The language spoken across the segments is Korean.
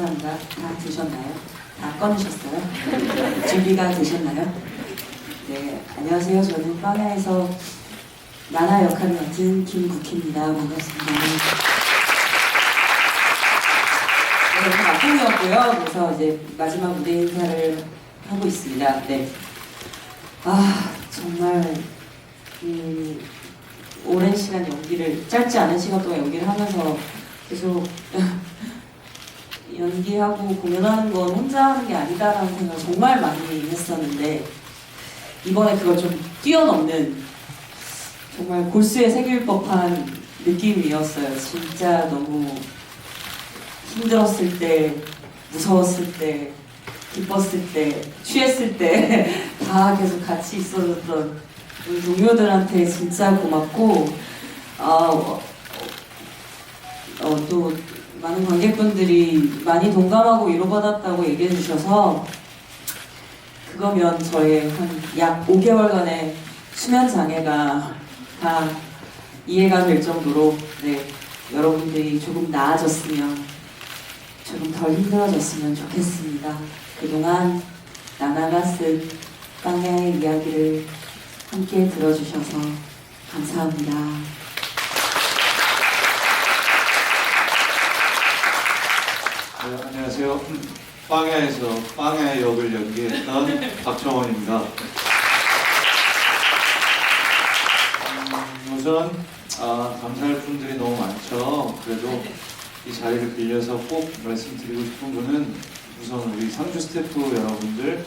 감사합니다. 다 드셨나요? 다 꺼내셨어요? 준비가 되셨나요? 네, 안녕하세요. 저는 빵야에서 나나 역할을 맡은 김국희입니다. 반갑습니다. 네, 오늘 막공이었고요. 그래서 이제 마지막 무대 인사를 하고 있습니다. 네. 아, 정말, 음, 오랜 시간 연기를, 짧지 않은 시간 동안 연기를 하면서 계속 연기하고 공연하는 건 혼자 하는 게 아니다라는 생각을 정말 많이 했었는데, 이번에 그걸 좀 뛰어넘는 정말 골수에 새길 법한 느낌이었어요. 진짜 너무 힘들었을 때, 무서웠을 때, 기뻤을 때, 취했을 때 다 계속 같이 있어줬던 우리 동료들한테 진짜 고맙고 어, 어, 또 많은 관객분들이 많이 동감하고 위로받았다고 얘기해 주셔서 그거면 저의 한 약 5개월간의 수면 장애가 다 이해가 될 정도로 네, 여러분들이 조금 나아졌으면 조금 덜 힘들어졌으면 좋겠습니다. 그동안 나나가 쓴 빵야의 이야기를 함께 들어주셔서 감사합니다. 네, 안녕하세요. 빵야에서 빵야의 역을 연기했던 박정원입니다. 음, 우선 아, 감사할 분들이 너무 많죠. 그래도 이 자리를 빌려서 꼭 말씀드리고 싶은 거는 우선 우리 상주 스태프 여러분들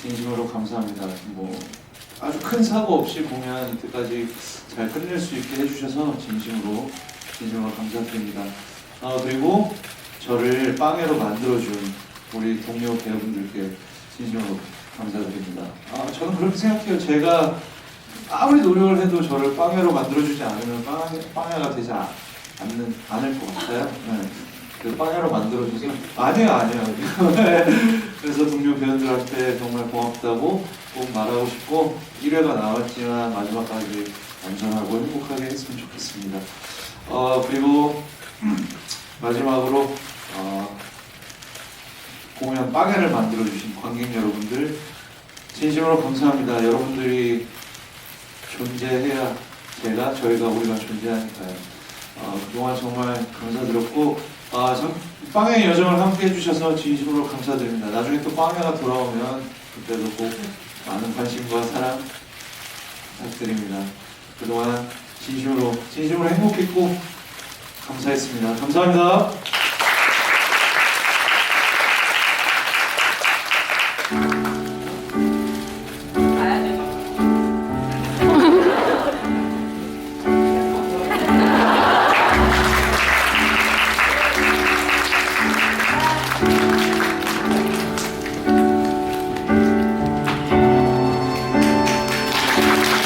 진심으로 감사합니다. 뭐 아주 큰 사고 없이 공연 이때까지 잘 끝낼 수 있게 해주셔서 진심으로 진심으로 감사드립니다. 아, 그리고 저를 빵야로 만들어준 우리 동료 배우분들께 진심으로 감사드립니다. 아, 저는 그렇게 생각해요. 제가 아무리 노력을 해도 저를 빵야로 만들어주지 않으면 빵야, 빵야가 되지 않, 않는, 않을 것 같아요. 네. 그 빵야로 만들어줘서 아니에요, 아니에요. 그래서 동료 배우들한테 정말 고맙다고 꼭 말하고 싶고 1회가 나왔지만 마지막까지 안전하고 행복하게 했으면 좋겠습니다. 어, 그리고 마지막으로 어, 공연 빵야를 만들어주신 관객 여러분들 진심으로 감사합니다. 여러분들이 존재해야 제가 저희가 우리가 존재하니까요. 어, 그동안 정말 감사드렸고 아, 참, 빵야의 여정을 함께 해주셔서 진심으로 감사드립니다. 나중에 또 빵야가 돌아오면 그때도 꼭 많은 관심과 사랑 부탁드립니다. 그동안 진심으로 진심으로 행복했고 감사했습니다. 감사합니다.